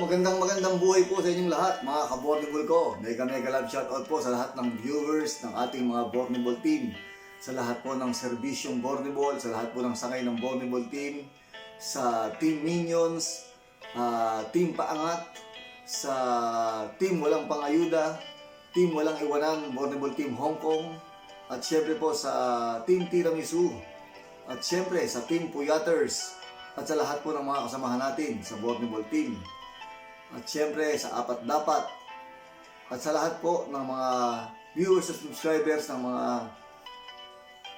Magandang magandang buhay po sa inyong lahat, mga ka-Bornable ko. Mega mega love shoutout po sa lahat ng viewers ng ating mga Bornable team. Sa lahat po ng serbisyong Bornable, sa lahat po ng sangay ng Bornable team, sa Team Minions, ah, Team Paangat, sa Team Walang Pangayuda, Team Walang Iwanan, Bornable Team Hong Kong, at syempre po sa Team Tiramisu, at syempre sa Team Puyaters, at sa lahat po ng mga kasamahan natin sa Bornable Team. At syempre sa apat dapat. At sa lahat po ng mga viewers at subscribers ng mga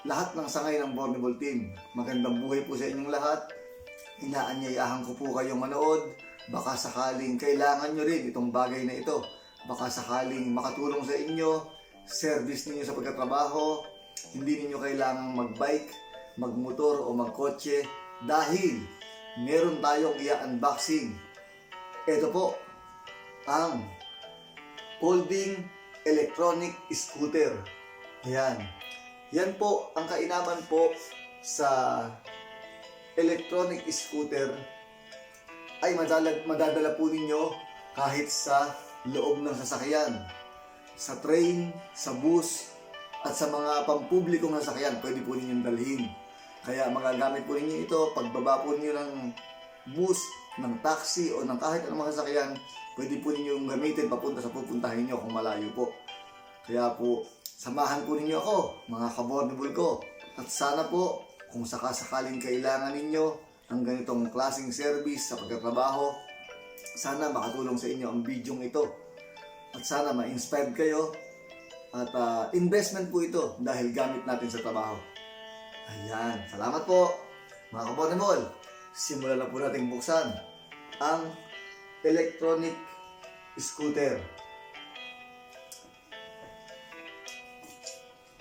lahat ng sangay ng Bornable Team. Magandang buhay po sa inyong lahat. Inaanyayahan ko po kayong manood. Baka sakaling kailangan nyo rin itong bagay na ito. Baka sakaling makatulong sa inyo, service ninyo sa pagkatrabaho, hindi ninyo kailangang magbike, magmotor o magkotse dahil meron tayong i-unboxing ito po ang folding electronic scooter. Yan. Yan po ang kainaman po sa electronic scooter ay madala, madadala po ninyo kahit sa loob ng sasakyan. Sa train, sa bus, at sa mga pampublikong sasakyan, pwede po ninyong dalhin. Kaya magagamit po ninyo ito, pagbaba po ninyo ng bus, ng taxi o ng kahit anong mga sasakyan, pwede po ninyong gamitin papunta sa pupuntahin nyo kung malayo po. Kaya po, samahan po ninyo ako, mga kabornable ko. At sana po, kung sakasakaling kailangan ninyo ang ganitong klaseng service sa pagkatrabaho, sana makatulong sa inyo ang bidyong ito. At sana ma-inspired kayo at ah, investment po ito dahil gamit natin sa trabaho. Ayan, salamat po mga kabornable simulan na po natin buksan ang electronic scooter.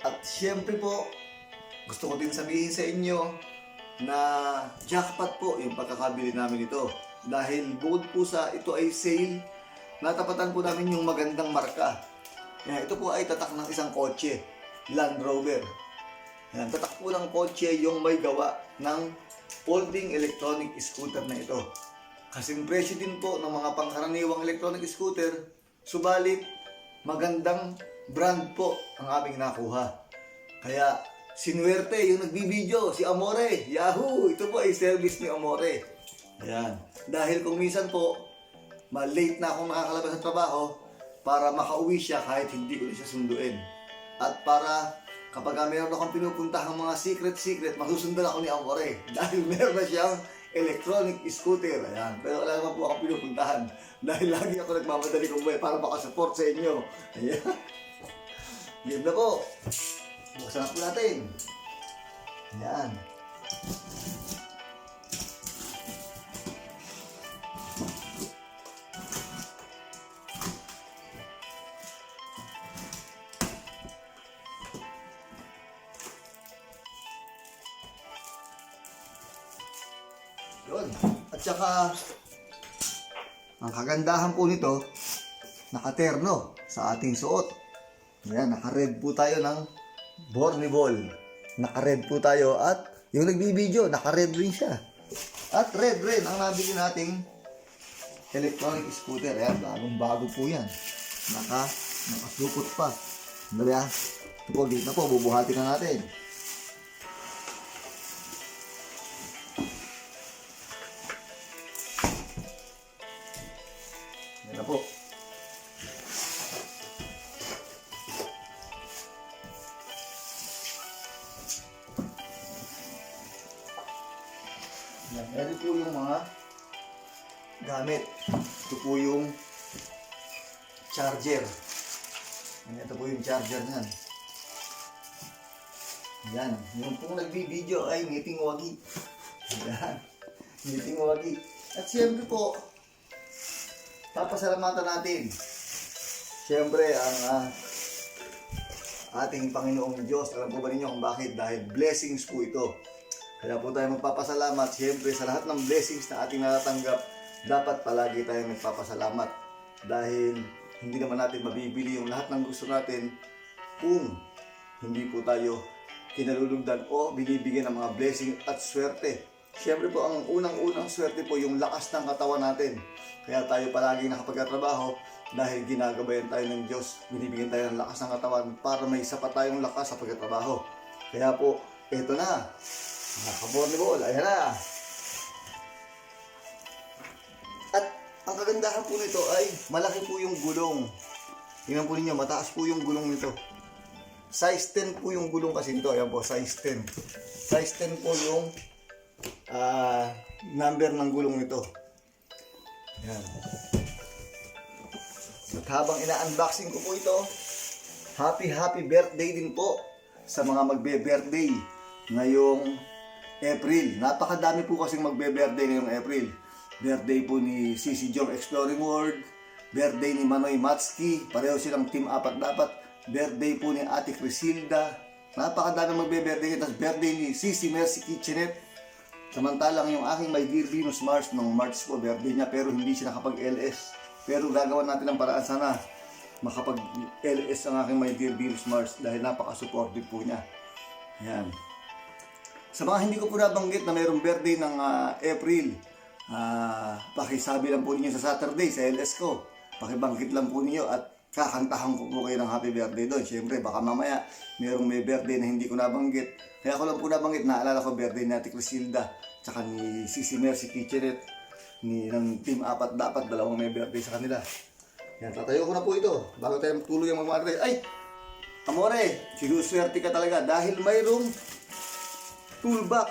At syempre po, gusto ko din sabihin sa inyo na jackpot po yung pagkakabili namin ito. Dahil bukod po sa ito ay sale, natapatan po namin yung magandang marka. Ito po ay tatak ng isang kotse, Land Rover. Yan, tatak po ng kotse yung may gawa ng folding electronic scooter na ito. Kasing presyo din po ng mga pangkaraniwang electronic scooter, subalit magandang brand po ang aming nakuha. Kaya sinuwerte yung nagbibideo, si Amore. Yahoo! Ito po ay service ni Amore. Ayan. Dahil kung minsan po, ma-late na akong nakakalabas sa trabaho para makauwi siya kahit hindi ko siya sunduin. At para kapag uh, meron akong pinupuntahang mga secret-secret, masusundan ako ni Amore. Dahil meron na siyang electronic scooter. Ayan. Pero wala naman po akong pinupuntahan. Dahil lagi ako nagmamadali kumuwi para makasupport sa inyo. Ayan. Game na po. Buksan na po natin. Ayan. Kagandahan po nito, nakaterno sa ating suot. Ayan, naka-red po tayo ng Borniball. Naka-red po tayo at yung nagbibideo, naka-red rin siya. At red rin ang nabili nating electronic scooter. Ayan, bagong bago po yan. Naka, nakasupot pa. Dali ah. Ito po, gate na po, bubuhatin na natin. Ngiting wagi. Yan, ngiting wagi. At siyempre po, papasalamatan natin. Siyempre, ang ah, ating Panginoong Diyos, alam po ba ninyo kung bakit? Dahil blessings po ito. Kaya po tayo magpapasalamat. Siyempre, sa lahat ng blessings na ating natatanggap, dapat palagi tayong nagpapasalamat. Dahil hindi naman natin mabibili yung lahat ng gusto natin kung hindi po tayo kinalulugdan o binibigyan ng mga blessing at swerte Siyempre po, ang unang-unang swerte po yung lakas ng katawan natin. Kaya tayo palagi nakapagkatrabaho dahil ginagabayan tayo ng Diyos. Binibigyan tayo ng lakas ng katawan para may sapat tayong lakas sa pagkatrabaho. Kaya po, eto na. Mga kabornibol, ayan na. At ang kagandahan po nito ay malaki po yung gulong. Tingnan po ninyo, mataas po yung gulong nito. Size 10 po yung gulong kasi nito. Ayan po, size 10. Size 10 po yung ah, number ng gulong nito. Ayan. At habang ina-unboxing ko po ito, happy happy birthday din po sa mga magbe-birthday ngayong April. Napakadami po kasing magbe-birthday ngayong April. Birthday po ni Sisi Jong Exploring World, birthday ni Manoy Matski, pareho silang team apat dapat. Birthday po ni Ate Crisilda. Napakadami magbe-birthday. Tapos birthday ni Sisi Mercy Kitchenette. Samantalang yung aking my dear Venus Mars nung March po birthday niya pero hindi siya nakapag-LS. Pero gagawa natin ang paraan sana makapag-LS ang aking my dear Venus Mars dahil napaka-supportive po niya. Ayan. Sa mga hindi ko po nabanggit na mayroong birthday ng ah, April, ah, pakisabi lang po ninyo sa Saturday sa LS ko. Pakibanggit lang po ninyo at kakantahan ko po kayo ng happy birthday doon. Siyempre, baka mamaya mayroong may birthday na hindi ko nabanggit. Kaya ko lang po nabanggit, naalala ko birthday ni Ate Crisilda, tsaka ni Sisi Mercy Kitchenette, ni ng Team Apat Dapat, dalawang may birthday sa kanila. Yan, tatayo ko na po ito. Bago tayo tuloy ang magmamagray. Ay! Amore, sinuswerte ka talaga dahil mayroong toolbox.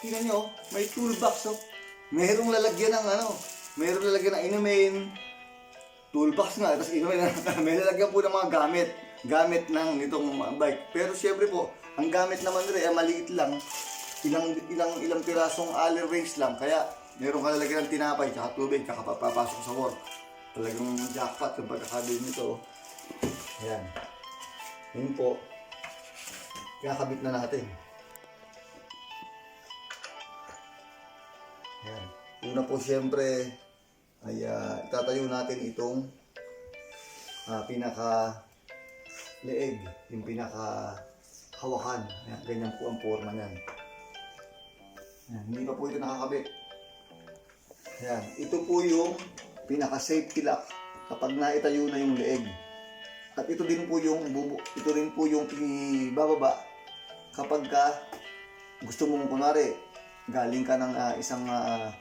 Tingnan nyo, may toolbox oh. Merong lalagyan ng ano, merong lalagyan ng inumin, toolbox nga, tapos inumin, may lalagyan po ng mga gamit, gamit ng nitong bike. Pero syempre po, ang gamit naman rin ay maliit lang, ilang ilang ilang pirasong alley race lang, kaya meron ka lalagyan ng tinapay, tsaka tubig, kakapapasok sa work. Talagang jackpot yung pagkakabit nito. Ayan. Yun po. Kakabit na natin. Ayan. Una po siyempre ay ah, itatayo natin itong ah, pinaka leeg, yung pinaka hawakan. Ayan, ganyan po ang forma niyan. Ayan, hindi pa po ito nakakabit. Ayan, ito po yung pinaka safety lock kapag naitayo na yung leeg. At ito din po yung bubu, ito rin po yung ibababa kapag ka gusto mong kunwari galing ka ng ah, isang ah,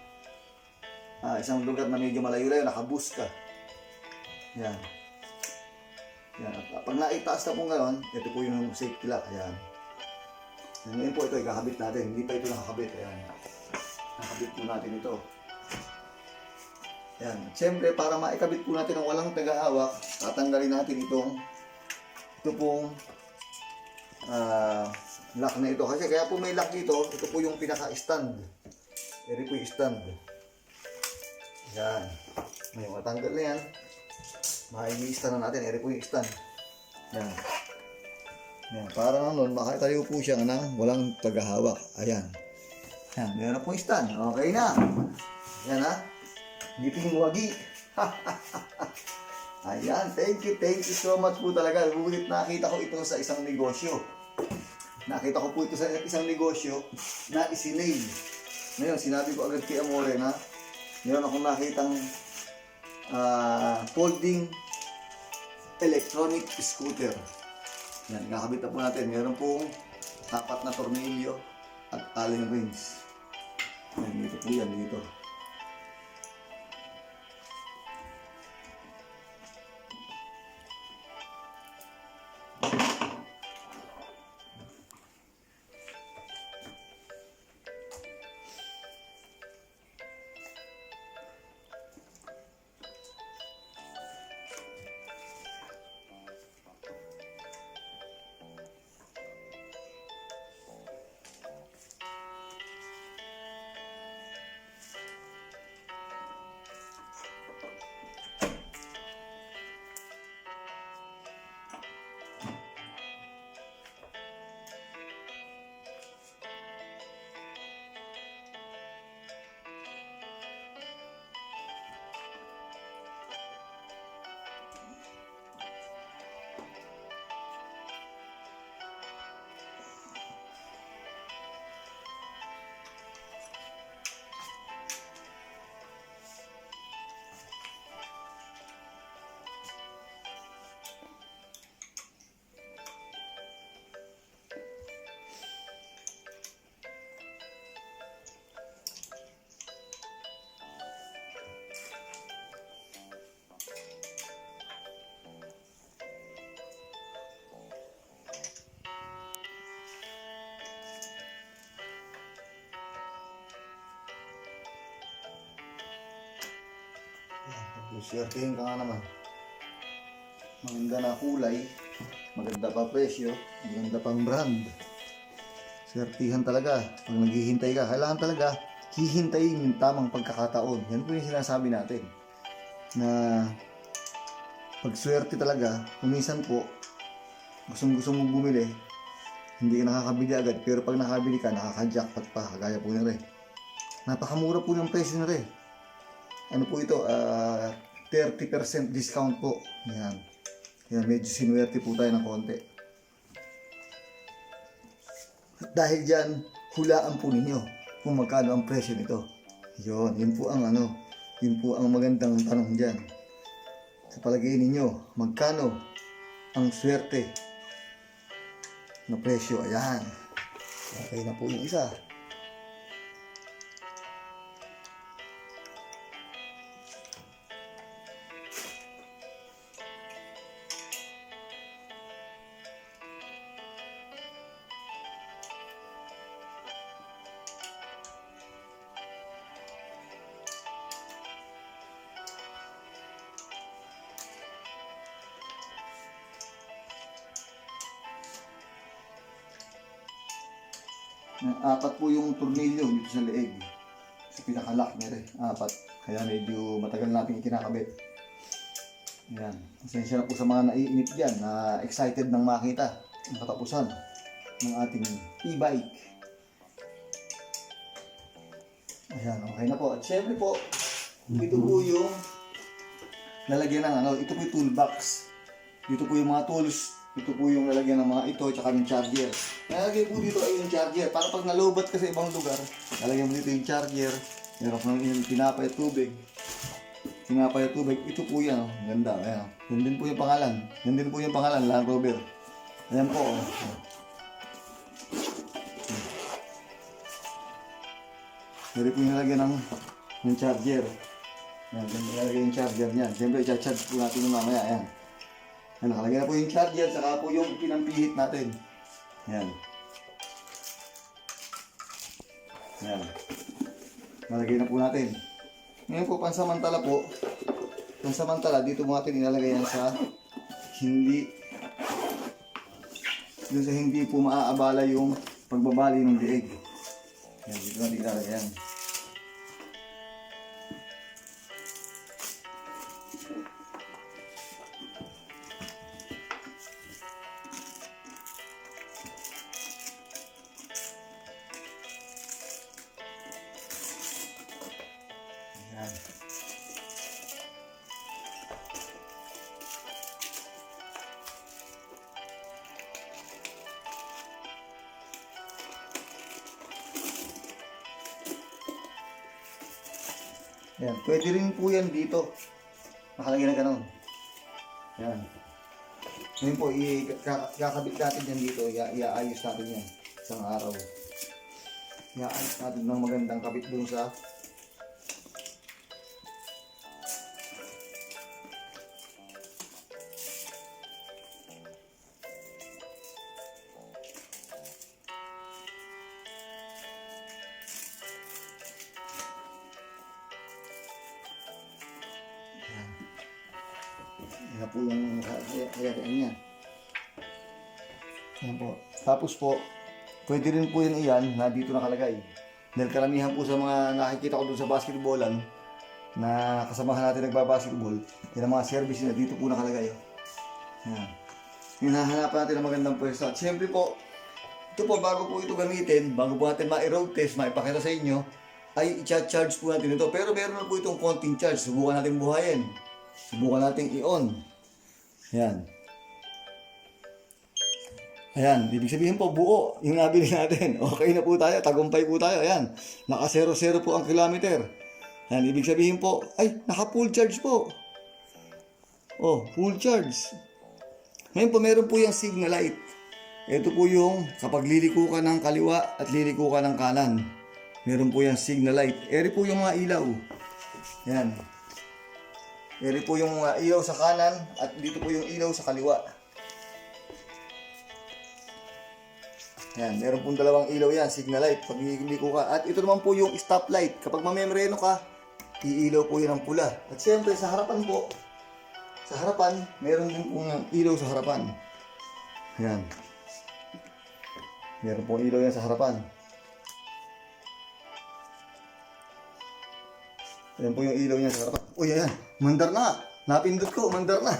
ah, isang lugar na medyo malayo-layo, nakabus ka. Yan. Yan. At pag naitaas na po ngayon, ito po yung safety lock. Yan. Yan. Ngayon po ito, ikakabit natin. Hindi pa ito nakakabit. Ayan. Nakabit po natin ito. Yan. Siyempre, para maikabit po natin ang walang tagahawak, tatanggalin natin itong ito pong ah, lock na ito. Kasi kaya po may lock dito, ito po yung pinaka-stand. Ito po yung stand. Yan. Ngayon, matanggal na yan. Maigi-stand na natin. Ito po yung stand. Yan. Yan. Para nun, makatayo po siya na walang tagahawak. Ayan. Yan. Meron na po yung stand. Okay na. Yan ha. Ngiping wagi. Ayan, thank you, thank you so much po talaga. Ngunit nakita ko ito sa isang negosyo. Nakita ko po ito sa isang negosyo na isinail. Ngayon, sinabi ko agad kay Amore na meron akong nakitang ah, folding electronic scooter. Yan, kakabit na po natin. Meron pong apat na tornilyo at allen rings. Yan, dito po yan, dito. Swertihin ka nga naman. Maganda na kulay. Maganda pa presyo. Maganda pang brand. Swertihan talaga. Pag naghihintay ka, kailangan talaga hihintayin yung tamang pagkakataon. Yan po yung sinasabi natin. Na pag swerte talaga, kumisan po, gustong gusto mong bumili, hindi ka nakakabili agad. Pero pag nakabili ka, nakaka-jackpot pa. Kagaya po na rin. Napakamura po ng presyo na rin. Ano po ito? ah 30% discount po. Yan. Yan, medyo sinuwerte po tayo ng konti. Dahil dyan, hulaan po ninyo kung magkano ang presyo nito. Yun, yun po ang ano, yun po ang magandang tanong dyan. Sa palagay ninyo, magkano ang swerte na presyo? Ayan. Okay na po yung isa. Apat po yung tornilyo dito sa leeg. Sa pinakalock niya rin. Apat. Kaya medyo matagal natin ikinakabit. Yan. Pasensya na po sa mga naiinip dyan na excited nang makita ang katapusan ng ating e-bike. Ayan, okay na po. At syempre po, ito po yung lalagyan ng ano, ito po yung toolbox. Dito po yung mga tools. Ito po yung lalagyan ng mga ito, tsaka yung charger. Nalagay po dito ay yung charger. Para pag nalobat ka sa ibang lugar, lalagyan mo dito yung charger. Meron kang yung tinapay tubig. Tinapay tubig. Ito po yan. Oh. Ganda. Ayan. oh. Yan din po yung pangalan. Yan din po yung pangalan, Land Rover. Ayan po. Oh. Pwede po yung nalagyan ng, ng charger. Ayan, yan nilagay yung charger niyan. Siyempre, i-charge po natin yung mamaya. Ayan. Ayan, nakalagay na po yung charger, saka po yung pinampihit natin. Ayan. Ayan. Nalagay na po natin. Ngayon po, pansamantala po, pansamantala, dito mo natin ilalagay yan sa hindi, doon sa hindi po maaabala yung pagbabali ng diig. Ayan, dito natin ilalagay yan. Ayan, pwede rin po yan dito. Nakalagay na ganun. Ayan. Ngayon po, i- ka- kakabit natin yan dito. Ia- iaayos natin yan. Isang araw. Iaayos natin ng magandang kabit dun sa Tapos po, pwede rin po yan iyan na dito nakalagay. Dahil karamihan po sa mga nakikita ko doon sa basketballan na kasamahan natin nagbabasketball, yan ang mga service na dito po nakalagay. Yan. Hinahanapan natin ng magandang pwesto. At siyempre po, ito po, bago po ito gamitin, bago po natin ma-road test, maipakita sa inyo, ay i-charge po natin ito. Pero meron na po itong konting charge. Subukan natin buhayin. Subukan natin i-on. Ayan. Ayan, ibig sabihin po buo yung nabili natin. Okay na po tayo, tagumpay po tayo. Ayan, naka 0-0 po ang kilometer. Ayan, ibig sabihin po, ay, naka full charge po. Oh, full charge. Ngayon po, meron po yung signal light. Ito po yung kapag liliko ka ng kaliwa at liliko ka ng kanan. Meron po yung signal light. Eri po yung mga ilaw. Yan. Eri po yung uh, ilaw sa kanan at dito po yung ilaw sa kaliwa. Yan, meron pong dalawang ilaw yan, signal light, pag liliko ka. At ito naman po yung stop light. Kapag mamemreno ka, iilaw po yun ng pula. At siyempre, sa harapan po, sa harapan, meron din pong ilaw sa harapan. Ayan. Meron pong ilaw yan sa harapan. Ayan po yung ilaw niya sa harapan. Uy, ayan. Mandar na. Napindot ko. Mandar na.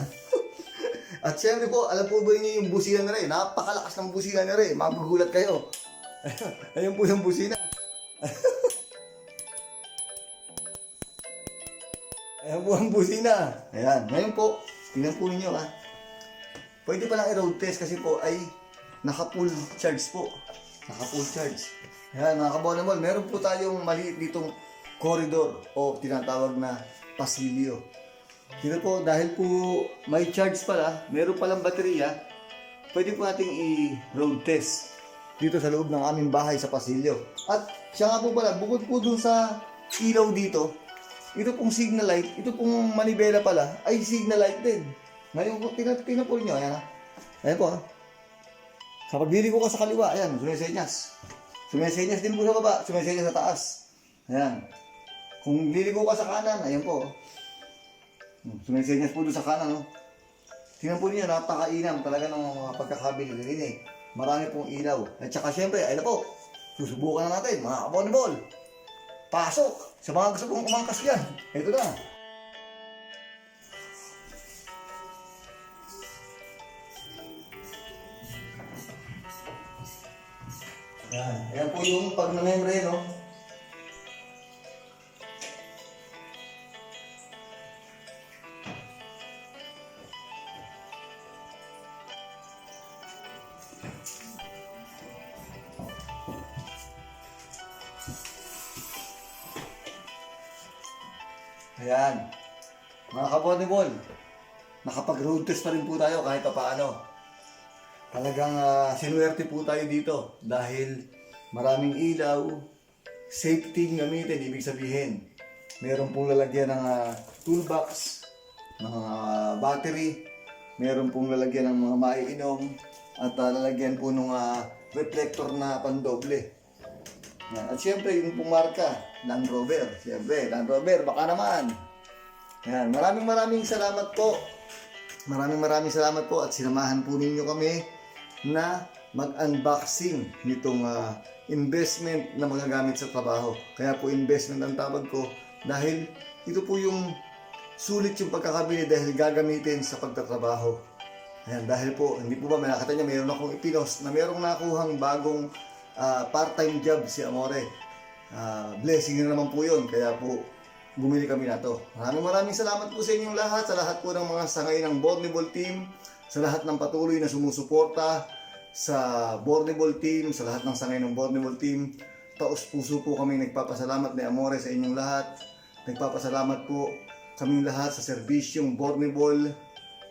At syempre po, alam po ba niyo yung busina na rin? Napakalakas ng busina na rin. Magugulat kayo. Ayan po yung busina. Ayan po ang busina. Ayan. Ngayon po, tingnan po ninyo ha. Pwede pa lang i-road test kasi po ay naka-full charge po. Naka-full charge. Ayan mga kabonamol, meron po tayong maliit ditong corridor o tinatawag na pasilyo. Dito po, dahil po may charge pala, meron palang baterya, pwede po nating i-road test dito sa loob ng aming bahay sa pasilyo. At siya nga po pala, bukod po dun sa ilaw dito, ito pong signal light, ito pong manibela pala, ay signal light din. Ngayon po, po ninyo, ayan ha. Ayan po ha. Sa pagliliko ko sa kaliwa, ayan, sumesenyas. Sumesenyas din po sa baba, sumesenyas sa taas. Ayan. Kung liliko ka sa kanan, ayan po. Hmm, Sumesenyas po doon sa kanan, no? Tingnan po niyo, napakainam talaga ng mga pagkakabili din eh. Marami pong ilaw. At saka syempre, ayun na po, susubukan na natin, mga kabonibol. Pasok! Sa mga gusto kong umangkas yan. Ito na. Yan. Ayan po yung pag na-membre, no? Nakapag-road test pa rin po tayo kahit pa paano. Talagang uh, sinuwerte po tayo dito dahil maraming ilaw, safety gamitin, ibig sabihin. Meron pong lalagyan ng ah, toolbox, ng ah, battery, meron pong lalagyan ng mga maiinom, at ah, lalagyan po ng reflector na pandoble. Yan. At siyempre, yung pong marka, Land Rover. Siyempre, Land Rover, baka naman. Yan. Maraming maraming salamat po. Maraming maraming salamat po at sinamahan po ninyo kami na mag-unboxing nitong ah, investment na magagamit sa trabaho. Kaya po investment ang tawag ko dahil ito po yung sulit yung pagkakabili dahil gagamitin sa pagtatrabaho. Ayan, dahil po, hindi po ba may nakita niya, mayroon akong ipinos na mayroong nakuhang bagong ah, part-time job si Amore. Ah, blessing na naman po yun, kaya po bumili kami na to. Maraming maraming salamat po sa inyong lahat, sa lahat po ng mga sangay ng Borneball team, sa lahat ng patuloy na sumusuporta sa Borneball team, sa lahat ng sangay ng Borneball team. Taos puso po kami nagpapasalamat ni Amore sa inyong lahat. Nagpapasalamat po kaming lahat sa serbisyong Borneball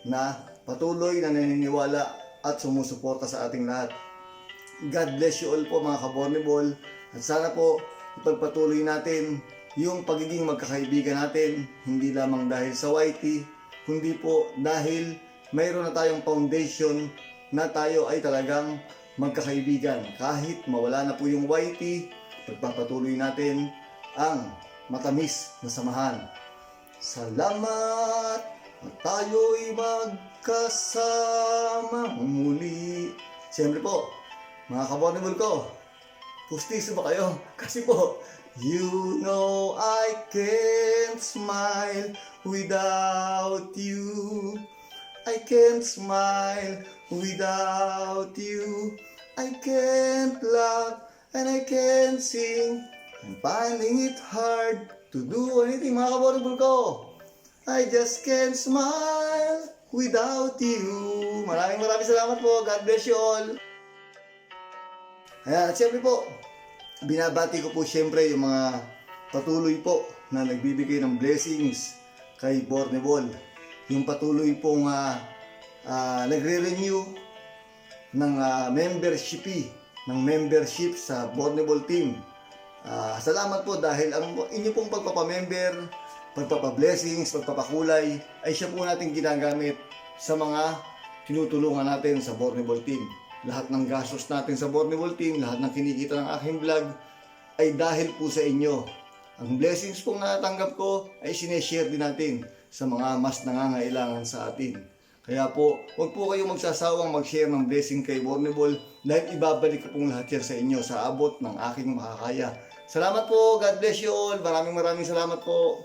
na patuloy na naniniwala at sumusuporta sa ating lahat. God bless you all po mga kaborneball. At sana po ipagpatuloy natin yung pagiging magkakaibigan natin, hindi lamang dahil sa YT, kundi po dahil mayroon na tayong foundation na tayo ay talagang magkakaibigan. Kahit mawala na po yung YT, pagpapatuloy natin ang matamis na samahan. Salamat at tayo'y magkasama muli. Siyempre po, mga kabonibol ko, pustiso ba kayo? Kasi po, you know I can't smile without you. I can't smile without you. I can't laugh and I can't sing. I'm finding it hard to do anything, mga kabonibol ko. I just can't smile without you. Maraming maraming salamat po. God bless you all. Ayan, at syempre po, binabati ko po syempre yung mga patuloy po na nagbibigay ng blessings kay Borneball. Yung patuloy pong uh, nagre-renew ng ah, membership ng membership sa Borneball team. Ah, salamat po dahil ang inyo pong pagpapamember, pagpapablessings, pagpapakulay ay siya po natin ginagamit sa mga tinutulungan natin sa Borneball team. Lahat ng gastos natin sa Borneball team, lahat ng kinikita ng aking vlog ay dahil po sa inyo. Ang blessings pong natanggap ko ay sineshare din natin sa mga mas nangangailangan sa atin. Kaya po, huwag po kayong magsasawang mag-share ng blessing kay Bornable dahil ibabalik ko pong lahat yan sa inyo sa abot ng aking makakaya. Salamat po. God bless you all. Maraming maraming salamat po.